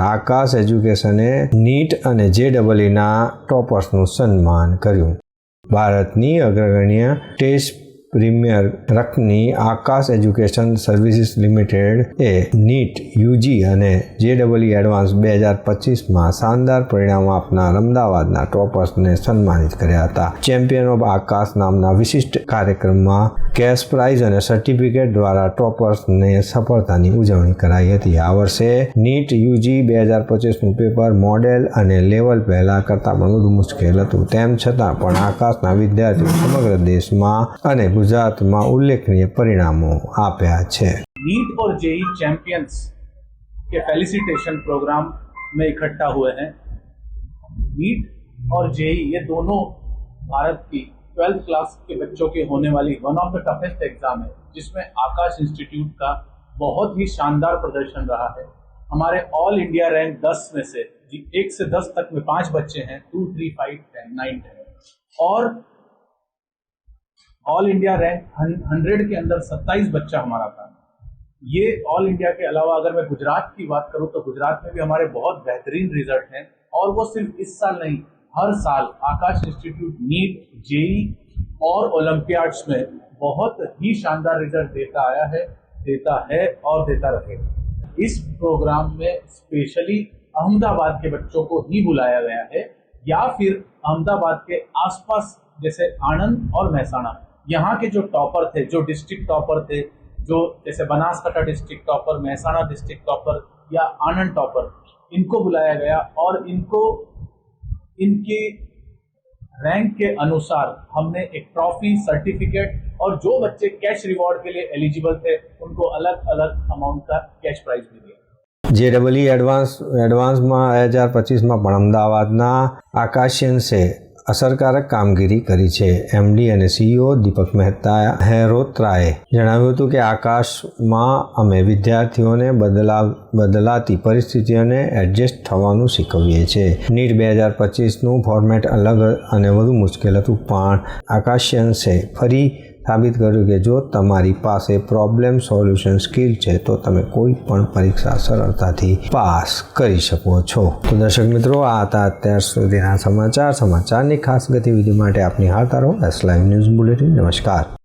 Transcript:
આકાશ એજ્યુકેશને NEET અને જે ડબલઈના ટોપર્સનું સન્માન કર્યું. ભારતની અગ્રગણ્ય ટેસ્ટ પ્રીમિયર રકની આકાશ એજ્યુકેશન સર્વિસીસ લિમિટેડ એ નીટ, યુજી અને જે ડબલઈ એડવાન્સ બે હજાર પચીસમાં શાનદાર પરિણામ આપનાર અમદાવાદના ટોપર્સને સન્માનિત કર્યા હતા. ચેમ્પિયન ઓફ આકાશ નામના વિશિષ્ટ કાર્યક્રમમાં કેશ પ્રાઇઝ અને સર્ટિફિકેટ દ્વારા ટોપર્સને સફળતાની ઉજવણી કરાઈ હતી આ વર્ષે નીટ યુજી બે હજાર પચીસનું પેપર મોડેલ અને લેવલ પહેલાં કરતાં પણ વધુ મુશ્કેલ હતું તેમ છતાં પણ આકાશના વિદ્યાર્થીઓ સમગ્ર દેશમાં અને ગુજરાતમાં ઉલ્લેખનીય પરિણામો આપ્યા છે नीट और जेई चैंपियंस के फेलिसिटेशन प्रोग्राम में इकट्ठा हुए हैं नीट और जेई ये दोनों भारत की ट्वेल्थ क्लास के बच्चों के होने वाली one of the toughest exam है, जिसमें आकाश इंस्टीट्यूट का बहुत ही शानदार प्रदर्शन रहा है। हमारे ऑल इंडिया रैंक 10 में से, जी एक से दस तक में पाँच बच्चे हैं two three five ten nine ten और ऑल इंडिया रैंक हंड्रेड के अंदर सत्ताईस बच्चा हमारा था। ये ऑल इंडिया के अलावा अगर मैं गुजरात की बात करूँ तो गुजरात में भी हमारे बहुत बेहतरीन रिज़ल्ट हैं, और वो सिर्फ़ इस साल नहीं हर साल आकाश इंस्टीट्यूट, नीट, जेई और ओलंपियाड्स में बहुत ही शानदार रिज़ल्ट देता आया है, देता है और देता रहेगा। इस प्रोग्राम में स्पेशली अहमदाबाद के बच्चों को ही बुलाया गया है या फिर अहमदाबाद के आसपास जैसे आनंद और महसाणा। यहाँ के जो टॉपर थे, जो डिस्ट्रिक्ट टॉपर थे, जो जैसे Banaskantha district topper, Mehsana district topper या आनंद टॉपर, इनको बुलाया गया और इनको इनके रैंक के अनुसार हमने एक ट्रॉफी सर्टिफिकेट और जो बच्चे कैश रिवॉर्ड के लिए एलिजिबल थे उनको अलग अलग अमाउंट का कैश प्राइज भी दिया જે ડબલઈ એડવાન્સ એડવાન્સમાં બે હજાર પચીસમાં પણ અમદાવાદના આકાશિયન્સે અસરકારક કામગીરી કરી છે. એમડી અને સીઈઓ દીપક મહેતા હેરોત્રાએ જણાવ્યું હતું કે આકાશમાં અમે વિદ્યાર્થીઓને બદલાવ, બદલાતી પરિસ્થિતિઓને એડજસ્ટ થવાનું શીખવીએ છીએ. નીટ બે હજાર પચીસનું ફોર્મેટ અલગ અને વધુ મુશ્કેલ હતું, પણ આકાશિયન્સે ફરી સાબિત કર્યું કે જો તમારી પાસે પ્રોબ્લેમ સોલ્યુશન સ્કિલ છે, તો તમે કોઈ પણ પરીક્ષા સરળતાથી પાસ કરી શકો છો. તો દર્શક મિત્રો, આ હતા અત્યાર સુધીના સમાચાર. સમાચારની ખાસ ગતિવિધિ માટે આપની હાલતા રહો. એસ લાઈવ ન્યૂઝ બુલેટિન નમસ્કાર.